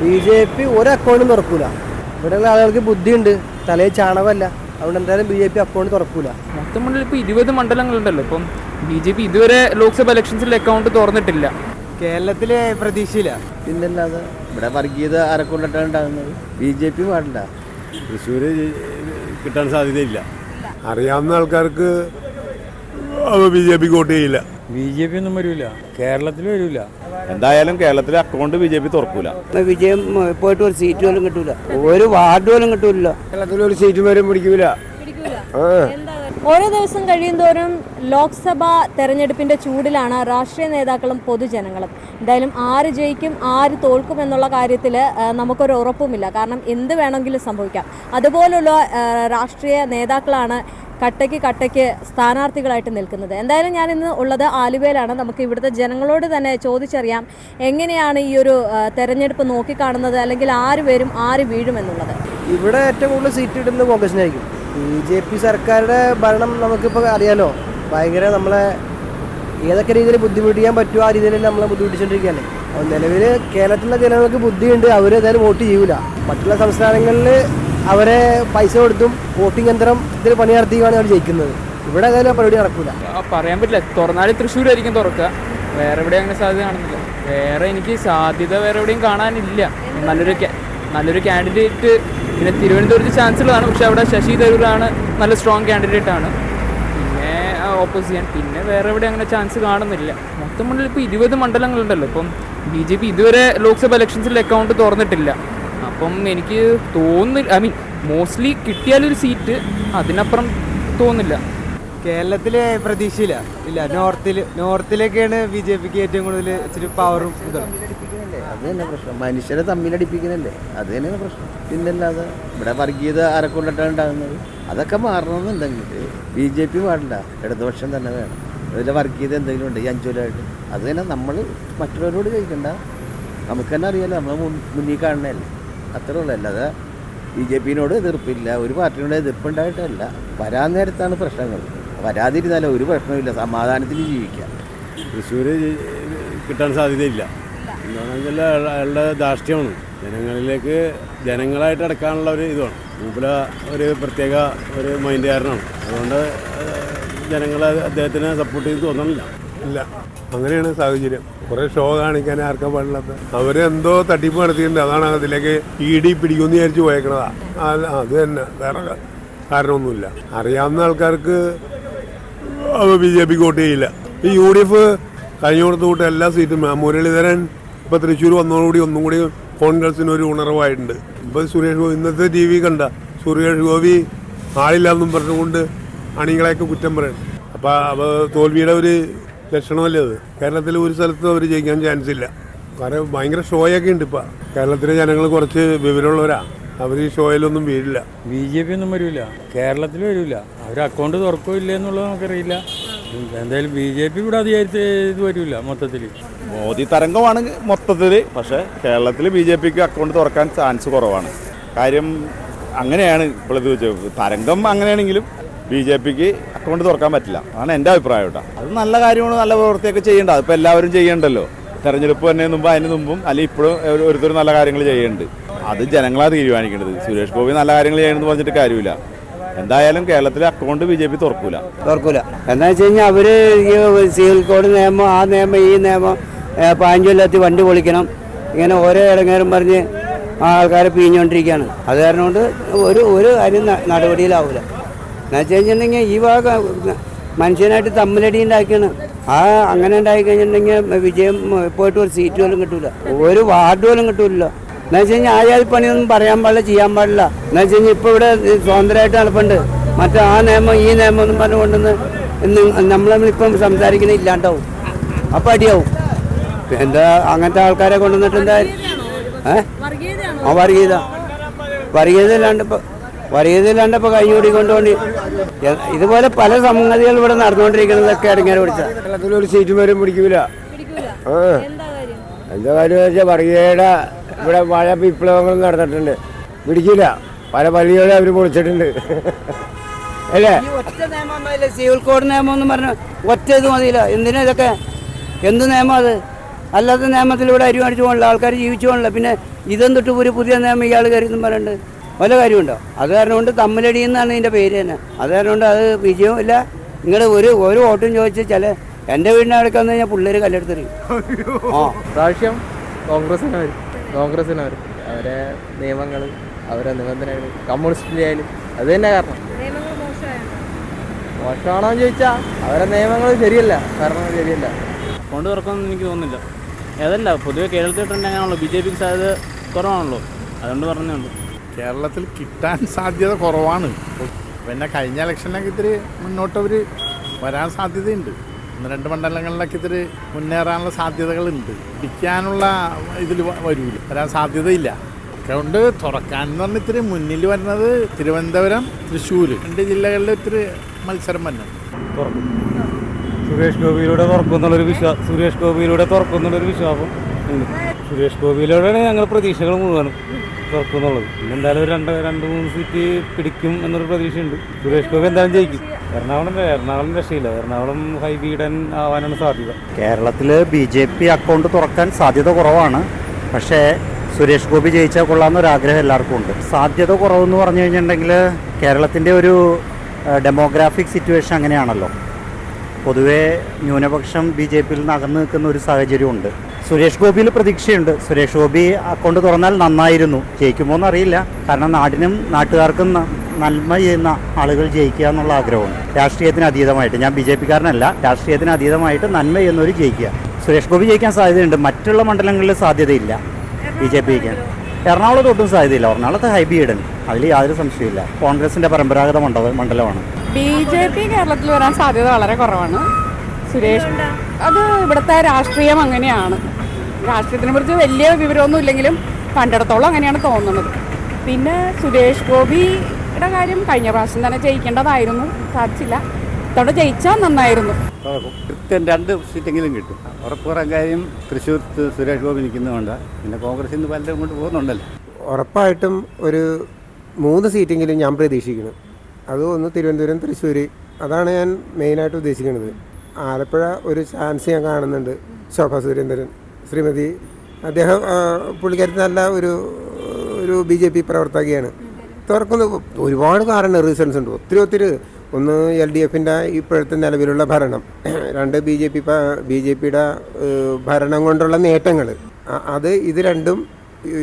B J P ഒരു അക്കൗണ്ടും തുറക്കൂല. ഇവിടെയുള്ള ആളുകൾക്ക് ബുദ്ധിയുണ്ട്. തലയിൽ ചാണകമല്ല. അതുകൊണ്ട് എന്തായാലും ബി ജെ പി അക്കൗണ്ട് തുറക്കൂല. മൊത്തം മണ്ഡലം ഇപ്പോൾ ഇരുപത് മണ്ഡലങ്ങളുണ്ടല്ലോ. ഇപ്പം ബി ജെ പി ഇതുവരെ ലോക്സഭ ഇലക്ഷൻസിൽ അക്കൗണ്ട് തുറന്നിട്ടില്ല. കേരളത്തിലെ പ്രതീക്ഷയില്ല. പിന്നല്ലാതെ ഇവിടെ വർഗീയത ആരെക്കൊണ്ടിട്ടാണ് ഉണ്ടാകുന്നത്. ബി ജെ പി പാടില്ല. തൃശ്ശൂർ കിട്ടാൻ സാധ്യതയില്ല. അറിയാവുന്ന ആൾക്കാർക്ക് ബി ജെ പിക്ക് വോട്ട് ചെയ്യില്ല. ബി ജെ പി ഒന്നും വരില്ല കേരളത്തിൽ വരില്ല എന്തായാലും കേരളത്തിലെ അക്കൗണ്ട് ബി ജെ പി തുറക്കൂല വിജയം പോയിട്ട് ഒരു സീറ്റ് പോലും കിട്ടൂല. ഒരു വാർഡ് പോലും കിട്ടൂല കേരളത്തിൽ ഒരു സീറ്റ് വരെ പിടിക്കൂല. ഓരോ ദിവസം കഴിയുന്തോറും ലോക്സഭാ തെരഞ്ഞെടുപ്പിന്റെ ചൂടിലാണ് രാഷ്ട്രീയ നേതാക്കളും പൊതുജനങ്ങളും. എന്തായാലും ആര് ജയിക്കും ആര് തോൽക്കും എന്നുള്ള കാര്യത്തിൽ നമുക്കൊരു ഉറപ്പുമില്ല. കാരണം എന്ത് വേണമെങ്കിലും സംഭവിക്കാം. അതുപോലുള്ള രാഷ്ട്രീയ നേതാക്കളാണ് കട്ടയ്ക്ക് കട്ടയ്ക്ക് സ്ഥാനാർത്ഥികളായിട്ട് നിൽക്കുന്നത്. എന്തായാലും ഞാൻ ഇന്ന് ഉള്ളത് ആലുവയിലാണ്. നമുക്ക് ഇവിടുത്തെ ജനങ്ങളോട് തന്നെ ചോദിച്ചറിയാം എങ്ങനെയാണ് ഈ ഒരു തെരഞ്ഞെടുപ്പ് നോക്കിക്കാണുന്നത്? അല്ലെങ്കിൽ ആര് വരും ആര് വീഴും എന്നുള്ളത്. ഇവിടെ ഏറ്റവും കൂടുതൽ സീറ്റ് ഇടുന്നത് കോൺഗ്രസിനായിരിക്കും. ബി ജെ പി സർക്കാരുടെ ഭരണം നമുക്കിപ്പോൾ അറിയാലോ. ഭയങ്കര നമ്മളെ ഏതൊക്കെ രീതിയിൽ ബുദ്ധിമുട്ടിക്കാൻ പറ്റുമോ ആ രീതിയിൽ നമ്മളെ ബുദ്ധിമുട്ടിച്ചുകൊണ്ടിരിക്കുകയാണ് നിലവിൽ കേരളത്തിലെ ജനങ്ങൾക്ക് ബുദ്ധിയുണ്ട്. അവർ ഏതായാലും വോട്ട് ചെയ്യൂല. മറ്റുള്ള സംസ്ഥാനങ്ങളിൽ അവരെ പൈസ കൊടുത്തും വോട്ടിംഗ് യന്ത്രം ഇതിൽ പണി നടത്തിയാണ് അവർ ജയിക്കുന്നത്. ഇവിടെ ഏതായാലും പരിപാടി നടക്കൂല. പറയാൻ പറ്റില്ല. തുറന്നാലും തൃശ്ശൂരായിരിക്കും തുറക്കുക. വേറെ എവിടെയും അങ്ങനെ സാധ്യത കാണുന്നില്ല. വേറെ എനിക്ക് സാധ്യത വേറെ എവിടെയും കാണാനില്ല. നല്ലൊരു നല്ലൊരു കാൻഡിഡേറ്റ് പിന്നെ തിരുവനന്തപുരത്ത് ചാൻസ് ഉള്ളതാണ്. പക്ഷെ അവിടെ ശശി തരൂരാണ് നല്ല സ്ട്രോങ് കാൻഡിഡേറ്റ് ആണ്. പിന്നെ ഓപ്പോസ് ചെയ്യാൻ. പിന്നെ വേറെ എവിടെ അങ്ങനെ ചാൻസ് കാണുന്നില്ല. മൊത്തം മണ്ഡലം ഇപ്പോൾ ഇരുപത് മണ്ഡലങ്ങളുണ്ടല്ലോ. ഇപ്പം ബി ജെ പി ഇതുവരെ ലോക്സഭ ഇലക്ഷൻസിൽ അക്കൗണ്ട് തുറന്നിട്ടില്ല. അപ്പം എനിക്ക് തോന്നുന്നില്ല ഐ മീൻ മോസ്റ്റ്ലി കിട്ടിയാലൊരു സീറ്റ് അതിനപ്പുറം തോന്നില്ല കേരളത്തിലെ പ്രതീക്ഷയില്ല. ഇല്ല നോർത്തിൽ നോർത്തിലേക്കാണ് ബി ജെ പിക്ക് ഏറ്റവും കൂടുതൽ ഇച്ചിരി പവറും ഇതും. അത് തന്നെ പ്രശ്നം. മനുഷ്യരെ തമ്മിലടിപ്പിക്കുന്നില്ലേ അത് തന്നെയാണ് പ്രശ്നം. പിന്നല്ലാതെ ഇവിടെ വർഗീയത ആരെക്കൊണ്ടിട്ടാണ് ഉണ്ടാകുന്നത്? അതൊക്കെ മാറണമെന്നുണ്ടെങ്കിൽ ബി ജെ പി പാടില്ല ഇടതുപക്ഷം തന്നെ വേണം. അതിൽ വർഗീയത എന്തെങ്കിലും ഉണ്ട് ഈ അഞ്ചുലായിട്ട് അത് തന്നെ നമ്മൾ മറ്റുള്ളവരോട് ചോദിക്കണ്ട. നമുക്ക് തന്നെ അറിയാലോ നമ്മൾ മുന്നിൽ കാണണല്ലേ അത്രേ ഉള്ളൂ അല്ലാതെ ബി ജെ പിന്നോട് എതിർപ്പില്ല ഒരു പാർട്ടിയോട് എതിർപ്പുണ്ടായിട്ടല്ല. വരാൻ നേരത്താണ് പ്രശ്നങ്ങൾ. വരാതിരുന്നാലോ ഒരു പ്രശ്നമില്ല സമാധാനത്തിൽ ജീവിക്കാം തൃശ്ശൂർ കിട്ടാൻ സാധ്യതയില്ല. എന്താണെന്ന് അയാളുടെ ധാർഷ്ട്യമാണ്. ജനങ്ങളിലേക്ക് ജനങ്ങളായിട്ട് അടക്കാനുള്ള ഒരു ഇതാണ് മൂപ്പല ഒരു പ്രത്യേക ഒരു മൈൻഡ് കാരണമാണ് അതുകൊണ്ട് ജനങ്ങൾ അദ്ദേഹത്തിന് സപ്പോർട്ട് ചെയ്ത് തോന്നണില്ല. ഇല്ല. അങ്ങനെയാണ് സാഹചര്യം. കുറെ ഷോ കാണിക്കാൻ ആർക്കാ പാടില്ലാത്ത അവരെന്തോ തട്ടിപ്പ് നടത്തിയിട്ടുണ്ട്. അതാണ് അതിലേക്ക് ഇ ഡി പിടിക്കുമെന്ന് വിചാരിച്ച് പോയേക്കണതാ. അത് തന്നെ. വേറെ കാരണമൊന്നുമില്ല. അറിയാവുന്ന ആൾക്കാർക്ക് ബി ജെ പിക്ക് വോട്ട് ചെയ്യില്ല. ഈ യു ഡി എഫ് കഴിഞ്ഞ കൊടുത്ത് കൂട്ട് എല്ലാ സീറ്റും മുരളീധരൻ ഇപ്പൊ തൃശ്ശൂർ വന്നതോടുകൂടി ഒന്നും കൂടി കോൺഗ്രസിന് ഒരു ഉണർവായിട്ടുണ്ട്. ഇപ്പൊ സുരേഷ് ഗോപി ഇന്നത്തെ ടി വി കണ്ട സുരേഷ് ഗോപി ആളില്ലാന്നും പറഞ്ഞുകൊണ്ട് അണികളെയൊക്കെ കുറ്റം പറയുന്നു അപ്പൊ അവ തോൽവിയുടെ ഒരു ലക്ഷണമല്ലേ അത്? കേരളത്തിൽ ഒരു സ്ഥലത്തും അവർ ജയിക്കാൻ ചാൻസ് ഇല്ല. കാരണം ഭയങ്കര ഷോയൊക്കെ ഉണ്ട് ഇപ്പൊ. കേരളത്തിലെ ജനങ്ങൾ കുറച്ച് വിവരമുള്ളവരാ. അവർ ഈ ഷോയിലൊന്നും വീഴില്ല. ബി ജെ പി ഒന്നും വരില്ല കേരളത്തിൽ വരില്ല അവർ അക്കൗണ്ട് തുറക്കോ ഇല്ല എന്നുള്ളത് നമുക്കറിയില്ല. എന്തായാലും ബി ജെ പി ഇവിടെ അധികാരത്തിൽ ഇത് വരില്ല മൊത്തത്തിൽ മോദി തരംഗമാണ് മൊത്തത്തിൽ പക്ഷേ കേരളത്തിൽ ബി ജെ പിക്ക് അക്കൗണ്ട് തുറക്കാൻ ചാൻസ് കുറവാണ്. കാര്യം അങ്ങനെയാണ് ഇപ്പോൾ ഇത്. തരംഗം അങ്ങനെയാണെങ്കിലും ബി ജെ പിക്ക് അക്കൗണ്ട് തുറക്കാൻ പറ്റില്ല. അതാണ് എന്റെ അഭിപ്രായം കേട്ടോ. അത് നല്ല കാര്യമാണ് നല്ല പ്രവൃത്തിയൊക്കെ ചെയ്യേണ്ട. അതിപ്പോൾ എല്ലാവരും ചെയ്യണ്ടല്ലോ. തെരഞ്ഞെടുപ്പ് തന്നെ മുമ്പ് അതിന് മുമ്പും അല്ലെങ്കിൽ ഇപ്പോഴും ഒരുത്തരും നല്ല കാര്യങ്ങൾ ചെയ്യുന്നുണ്ട് അത് ജനങ്ങളാണ് തീരുമാനിക്കേണ്ടത്. സുരേഷ് ഗോപി നല്ല കാര്യങ്ങൾ ചെയ്യണമെന്ന് പറഞ്ഞിട്ട് കാര്യമില്ല. എന്തായാലും കേരളത്തിലെ അക്കൗണ്ട് ബി ജെ പി തുറക്കൂല. തുറക്കൂല. എന്താ വെച്ച് കഴിഞ്ഞാൽ അവർ ഈ സിവിൽ കോഡ് നിയമം ആ നിയമം ഈ നിയമം പാഞ്ചൊല്ലത്തി വണ്ടി പൊളിക്കണം. ഇങ്ങനെ ഓരോ ഇടങ്ങേറും പറഞ്ഞ് ആൾക്കാരെ പിഴിഞ്ഞുകൊണ്ടിരിക്കുകയാണ് അത് കാരണം കൊണ്ട് ഒരു ഒരു കാര്യം ന- എന്ന് കഴിഞ്ഞിട്ടുണ്ടെങ്കിൽ ഈ ഭാഗ മനുഷ്യനായിട്ട് തമ്മിലടി ഉണ്ടാക്കിയാണ് ആ അങ്ങനെ ഉണ്ടായി കഴിഞ്ഞിട്ടുണ്ടെങ്കിൽ വിജയം പോയിട്ട് ഒരു സീറ്റ് പോലും കിട്ടൂല. ഒരു വാർഡ് പോലും കിട്ടൂല എന്ന് വെച്ച് കഴിഞ്ഞാൽ ആയാൽ പണിയൊന്നും പറയാൻ പാടില്ല ചെയ്യാൻ പാടില്ല. എന്ന് വെച്ച് കഴിഞ്ഞാൽ ഇപ്പോൾ ഇവിടെ സ്വതന്ത്രമായിട്ട് നടപ്പുണ്ട്. മറ്റേ ആ നിയമം ഈ നിയമം എന്നും പറഞ്ഞുകൊണ്ടെന്ന് ഇന്ന് നമ്മളിപ്പം സംസാരിക്കുന്നത് ഇല്ലാണ്ടാവും. അപ്പം അടിയാവും. എന്താ അങ്ങനത്തെ ആൾക്കാരെ കൊണ്ടുവന്നിട്ട് എന്താ? ഏ? ആ വർഗീയത. വർഗീയത ഇല്ലാണ്ട് ഇപ്പൊ വർഗീയത ഇല്ലാണ്ട് ഇപ്പൊ കഴിഞ്ഞുകൂടി കൊണ്ടുപോണ്ടി ഇതുപോലെ പല സംഗതികൾ ഇവിടെ നടന്നുകൊണ്ടിരിക്കുന്നതൊക്കെ ഇടങ്ങേറെ പിടിച്ച. കേരളത്തിൽ ഒരു സീറ്റ് വരെ പിടിക്കൂല. ആ. എന്താ കാര്യം? വെച്ചാൽ വർഗീയയുടെ ഇവിടെ പല വിപ്ലവങ്ങൾ നടന്നിട്ടുണ്ട്. പിടിക്കില്ല പല പള്ളികളെ അവർ പൊളിച്ചിട്ടുണ്ട്. അല്ലേ? ഈ ഒറ്റ നിയമം സിവിൽ കോഡ് നിയമം എന്ന് പറഞ്ഞ ഒറ്റ ഇത് മതിയില്ല. എന്തിനാ ഇതൊക്കെ? എന്ത് നിയമം അത്? അല്ലാത്ത നിയമത്തിലൂടെ അരി മേടിച്ചു പോകണില്ല ആൾക്കാർ ജീവിച്ചു പോകണില്ല പിന്നെ ഇതെന്നിട്ട് ഒരു പുതിയ നിയമം ഇയാൾ കയറി എന്നും പറയുന്നുണ്ട് വല്ല കാര്യമുണ്ടോ? അത് കാരണം കൊണ്ട് തമ്മിലടി എന്നാണ് ഇതിന്റെ പേര് തന്നെ. അത് കാരണം കൊണ്ട് അത് വിജയവും ഇല്ല. നിങ്ങൾ ഒരു ഒരു വോട്ടും ചോദിച്ച് ചില എന്റെ വീടിനെ അടുക്കാൻ കഴിഞ്ഞാൽ പിള്ളേർ കല്ലെടുത്തെറിയും. ആ. പ്രാവശ്യം കോൺഗ്രസിന് വരും കോൺഗ്രസിന് വരും അവരെ നിയമങ്ങൾ അവരെ നിബന്ധനകൾ കമ്മ്യൂണിസ്റ്റിലായാലും അത് തന്നെ കാരണം. മോശമാണോ എന്ന് ചോദിച്ചാൽ അവരെ നിയമങ്ങൾ ശരിയല്ല കാരണം ശരിയല്ല. കൊണ്ട് തുറക്കുമെന്ന് എനിക്ക് തോന്നുന്നില്ല. അതല്ല പൊതുവെ കേരളത്തിൽ ട്രെൻഡ് അങ്ങനെയാണല്ലോ. ബി ജെ പിക്ക് സാധ്യത കുറവാണല്ലോ. അതുകൊണ്ട് പറഞ്ഞേ ഉള്ളൂ. കേരളത്തിൽ കിട്ടാൻ സാധ്യത കുറവാണ്. പിന്നെ കഴിഞ്ഞ ഇലക്ഷനിലൊക്കെ ഇത്തിരി മുന്നോട്ട് അവർ വരാൻ സാധ്യതയുണ്ട്. ഒന്ന് രണ്ട് മണ്ഡലങ്ങളിലൊക്കെ ഇത്തിരി മുന്നേറാനുള്ള സാധ്യതകളുണ്ട്. ഇടിക്കാനുള്ള ഇതിൽ വരൂല. വരാൻ സാധ്യതയില്ല. അതുകൊണ്ട് തുറക്കാൻ എന്ന് പറഞ്ഞാൽ ഇത്തിരി മുന്നിൽ വരുന്നത് തിരുവനന്തപുരം തൃശ്ശൂർ രണ്ട് ജില്ലകളിൽ ഇത്തിരി മത്സരം തന്നെ തുറക്കും. സുരേഷ് ഗോപിയിലൂടെ തുറക്കും എന്നുള്ളൊരു വിശ്വാസം സുരേഷ് ഗോപിയിലൂടെ തുറക്കും എന്നുള്ളൊരു വിശ്വാസം. സുരേഷ് ഗോപിയിലൂടെയാണ് ഞങ്ങൾ പ്രതീക്ഷകൾ മുഴുവനും തുറക്കുന്നുള്ളത്. പിന്നെ എന്തായാലും ഒരു രണ്ട് രണ്ട് മൂന്ന് സീറ്റ് പിടിക്കും എന്നൊരു പ്രതീക്ഷയുണ്ട്. സുരേഷ് ഗോപി എന്തായാലും ജയിക്കും. എറണാകുളം എറണാകുളം രക്ഷയില്ല. എറണാകുളം ഹൈ ബീഡൻ ആവാനാണ് സാധ്യത. കേരളത്തിൽ ബി ജെ പി അക്കൗണ്ട് തുറക്കാൻ സാധ്യത കുറവാണ്. പക്ഷേ സുരേഷ് ഗോപി ജയിച്ചാൽ കൊള്ളാമെന്നൊരാഗ്രഹം എല്ലാവർക്കും ഉണ്ട്. സാധ്യത കുറവെന്ന് പറഞ്ഞു കഴിഞ്ഞിട്ടുണ്ടെങ്കിൽ കേരളത്തിന്റെ ഒരു ഡെമോഗ്രാഫിക് സിറ്റുവേഷൻ അങ്ങനെയാണല്ലോ. പൊതുവേ ന്യൂനപക്ഷം ബി ജെ പിയിൽ നിന്ന് അകന്നു നിൽക്കുന്ന ഒരു സാഹചര്യമുണ്ട്. സുരേഷ് ഗോപിയിൽ പ്രതീക്ഷയുണ്ട്. സുരേഷ് ഗോപി അക്കൗണ്ട് തുറന്നാൽ നന്നായിരുന്നു. ജയിക്കുമോ എന്നറിയില്ല. കാരണം നാടിനും നാട്ടുകാർക്കും നന്മ ചെയ്യുന്ന ആളുകൾ ജയിക്കുക എന്നുള്ള ആഗ്രഹമുണ്ട്. രാഷ്ട്രീയത്തിന് അതീതമായിട്ട്. ഞാൻ ബി ജെ പിക്കാരനല്ല. രാഷ്ട്രീയത്തിന് അതീതമായിട്ട് നന്മ ചെയ്യുന്നവർ ജയിക്കുക. സുരേഷ് ഗോപി ജയിക്കാൻ സാധ്യതയുണ്ട്. മറ്റുള്ള മണ്ഡലങ്ങളിൽ സാധ്യതയില്ല. ബി ജെ പി ജയിക്കാൻ എറണാകുളത്ത് ഒട്ടും സാധ്യതയില്ല. എറണാകുളത്ത് ഹൈബി ഇടൻ അതിൽ യാതൊരു സംശയമില്ല കോൺഗ്രസിന്റെ പരമ്പരാഗത മണ്ഡല മണ്ഡലമാണ്. ബി ജെ പി കേരളത്തിൽ വരാൻ സാധ്യത വളരെ കുറവാണ്. സുരേഷ് അത് ഇവിടുത്തെ രാഷ്ട്രീയം അങ്ങനെയാണ്. രാഷ്ട്രീയത്തിനെ കുറിച്ച് വലിയ വിവരമൊന്നും ഇല്ലെങ്കിലും കണ്ടിടത്തോളം അങ്ങനെയാണ് തോന്നുന്നത്. പിന്നെ സുരേഷ് ഗോപിയുടെ കാര്യം കഴിഞ്ഞ പ്രാവശ്യം തന്നെ ജയിക്കേണ്ടതായിരുന്നു. സാധിച്ചില്ല. ഇത്തവണ ജയിച്ചാൽ നന്നായിരുന്നു. കൃത്യം രണ്ട് സീറ്റെങ്കിലും കിട്ടും. ഉറപ്പുറം കാര്യം തൃശ്ശൂർ സുരേഷ് ഗോപി നിൽക്കുന്നതുകൊണ്ട്. പിന്നെ കോൺഗ്രസിൽ നിന്ന് പലരും കൊണ്ട് പോകുന്നുണ്ടല്ലോ. ഉറപ്പായിട്ടും ഒരു മൂന്ന് സീറ്റെങ്കിലും ഞാൻ പ്രതീക്ഷിക്കുന്നു. അത് ഒന്ന് തിരുവനന്തപുരം തൃശ്ശൂർ അതാണ് ഞാൻ മെയിനായിട്ട് ഉദ്ദേശിക്കുന്നത്. ആലപ്പുഴ ഒരു ചാൻസ് ഞാൻ കാണുന്നുണ്ട്. ശോഭ സുരേന്ദ്രൻ. ശ്രീമതി. അദ്ദേഹം പുള്ളിക്കാരി നല്ല ഒരു ഒരു ബി ജെ പി പ്രവർത്തകയാണ്. തുറക്കുന്ന ഒരുപാട് കാരണം റീസൺസ് ഉണ്ട്. ഒത്തിരി ഒത്തിരി. ഒന്ന് എൽ ഡി എഫിന്റെ ഇപ്പോഴത്തെ നിലവിലുള്ള ഭരണം. രണ്ട് B J P B J പിയുടെ ഭരണം കൊണ്ടുള്ള നേട്ടങ്ങൾ. അത് ഇത് രണ്ടും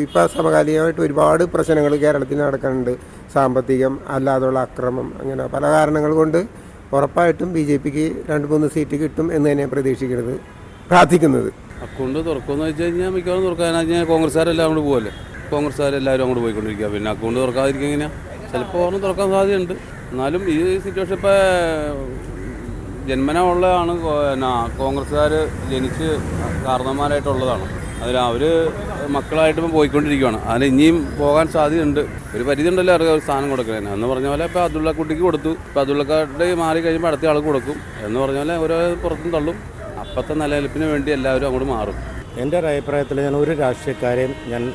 ഇപ്പോൾ സമകാലികമായിട്ട് ഒരുപാട് പ്രശ്നങ്ങൾ കേരളത്തിൽ നടക്കുന്നുണ്ട്. സാമ്പത്തികം അല്ലാതുള്ള അക്രമം അങ്ങനെ പല കാരണങ്ങൾ കൊണ്ട് ഉറപ്പായിട്ടും ബി ജെ പിക്ക് രണ്ട് മൂന്ന് സീറ്റ് കിട്ടും എന്ന് തന്നെ പ്രതീക്ഷിക്കുന്നത് പ്രാർത്ഥിക്കുന്നത്. അക്കൗണ്ട് തുറക്കുമെന്ന് വെച്ച് കഴിഞ്ഞാൽ മിക്കവാറും തുറക്കാൻ ഞാൻ കോൺഗ്രസ്സുകാരെല്ലാം അങ്ങോട്ട് പോകല്ലേ കോൺഗ്രസ്സുകാരെല്ലാവരും അങ്ങോട്ട് പോയിക്കൊണ്ടിരിക്കുക. പിന്നെ അക്കൗണ്ട് തുറക്കാതിരിക്കുക എങ്ങനെയാ? ചിലപ്പോൾ ഒരെണ്ണം തുറക്കാൻ സാധ്യതയുണ്ട്. എന്നാലും ഈ സിറ്റുവേഷൻ ഇപ്പോൾ ജന്മന ഉള്ളതാണ് പിന്നെ കോൺഗ്രസ്സുകാർ ജനിച്ച് കാരണന്മാരായിട്ടുള്ളതാണ് അതിൽ അവർ മക്കളായിട്ട് പോയിക്കൊണ്ടിരിക്കുകയാണ് അതിന് ഇനിയും പോകാൻ സാധ്യതയുണ്ട്. ഒരു പരിധി ഉണ്ടല്ലോ അവർക്ക് ഒരു സ്ഥാനം കൊടുക്കണേ. എന്ന് പറഞ്ഞ പോലെ ഇപ്പോൾ അബ്ദുള്ള കുട്ടിക്ക് കൊടുത്തു. ഇപ്പോൾ അബ്ദുള്ളക്കാരുടെ മാറി കഴിയുമ്പോൾ അടുത്ത ആൾക്ക് കൊടുക്കും. എന്ന് പറഞ്ഞ പോലെ ഓരോ പുറത്തും തള്ളും. അപ്പത്തെ നിലനിൽപ്പിന് വേണ്ടി എല്ലാവരും അങ്ങോട്ട് മാറും. എന്റെ ഒരു അഭിപ്രായത്തിൽ ഞാൻ ഒരു രാഷ്ട്രീയക്കാരെയും ഞാൻ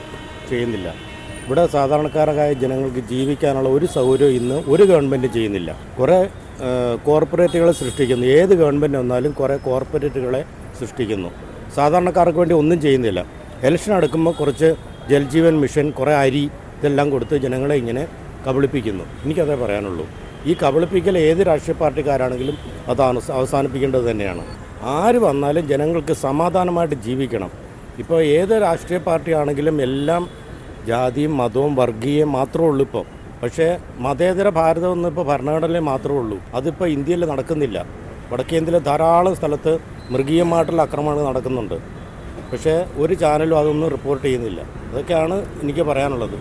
ചെയ്യുന്നില്ല. ഇവിടെ സാധാരണക്കാരായ ജനങ്ങൾക്ക് ജീവിക്കാനുള്ള ഒരു സൗകര്യം ഇന്ന് ഒരു ഗവൺമെന്റ് ചെയ്യുന്നില്ല. കുറേ കോർപ്പറേറ്റുകളെ സൃഷ്ടിക്കുന്നു. ഏത് ഗവൺമെന്റ് വന്നാലും കുറേ കോർപ്പറേറ്റുകളെ സൃഷ്ടിക്കുന്നു. സാധാരണക്കാർക്ക് വേണ്ടി ഒന്നും ചെയ്യുന്നില്ല. ഇലക്ഷൻ അടുക്കുമ്പോൾ കുറച്ച് ജൽജീവൻ മിഷൻ കുറേ അരി ഇതെല്ലാം കൊടുത്ത് ജനങ്ങളെ ഇങ്ങനെ കബളിപ്പിക്കുന്നു. എനിക്കതേ പറയാനുള്ളൂ. ഈ കബളിപ്പിക്കൽ ഏത് രാഷ്ട്രീയ പാർട്ടിക്കാരാണെങ്കിലും അത് അവസ- അവസാനിപ്പിക്കേണ്ടത് തന്നെയാണ്. ആര് വന്നാലും ജനങ്ങൾക്ക് സമാധാനമായിട്ട് ജീവിക്കണം. ഇപ്പോൾ ഏത് രാഷ്ട്രീയ പാർട്ടിയാണെങ്കിലും എല്ലാം ജാതിയും മതവും വർഗീയം മാത്രമേ ഉള്ളൂ ഇപ്പോൾ പക്ഷേ മതേതര ഭാരതം ഒന്നും ഇപ്പോൾ ഭരണഘടനയിൽ മാത്രമേ ഉള്ളൂ. അതിപ്പോൾ ഇന്ത്യയിൽ നടക്കുന്നില്ല. വടക്കേന്ത്യയിലെ ധാരാളം സ്ഥലത്ത് മൃഗീയമായിട്ടുള്ള ആക്രമണങ്ങൾ നടക്കുന്നുണ്ട്. പക്ഷേ ഒരു ചാനലും അതൊന്നും റിപ്പോർട്ട് ചെയ്യുന്നില്ല. അതൊക്കെയാണ് എനിക്ക് പറയാനുള്ളത്.